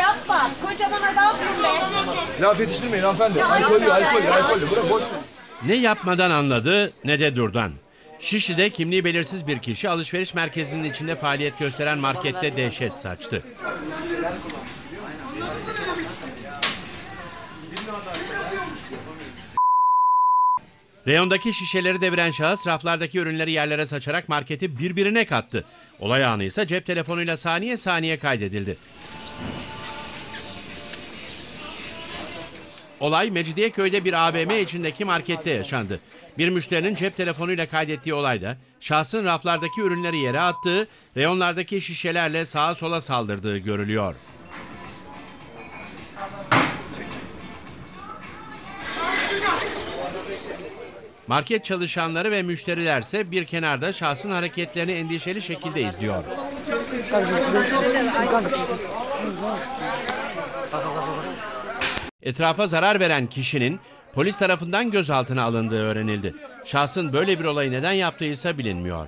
adam. Kocaman adamsın be. Laf yetiştirmeyin hanımefendi. Alkollü, alkollü, alkollü. Bırak boş ver. Ne yapmadan anladı ne de durdan. Şişli'de kimliği belirsiz bir kişi alışveriş merkezinin içinde faaliyet gösteren markette dehşet saçtı. Reyondaki şişeleri deviren şahıs raflardaki ürünleri yerlere saçarak marketi birbirine kattı. Olay anı ise cep telefonuyla saniye saniye kaydedildi. Olay Mecidiyeköy'de bir AVM içindeki markette yaşandı. Bir müşterinin cep telefonuyla kaydettiği olayda şahsın raflardaki ürünleri yere attığı, reyonlardaki şişelerle sağa sola saldırdığı görülüyor. Market çalışanları ve müşterilerse bir kenarda şahsın hareketlerini endişeli şekilde izliyor. Etrafa zarar veren kişinin polis tarafından gözaltına alındığı öğrenildi. Şahsın böyle bir olayı neden yaptıysa bilinmiyor.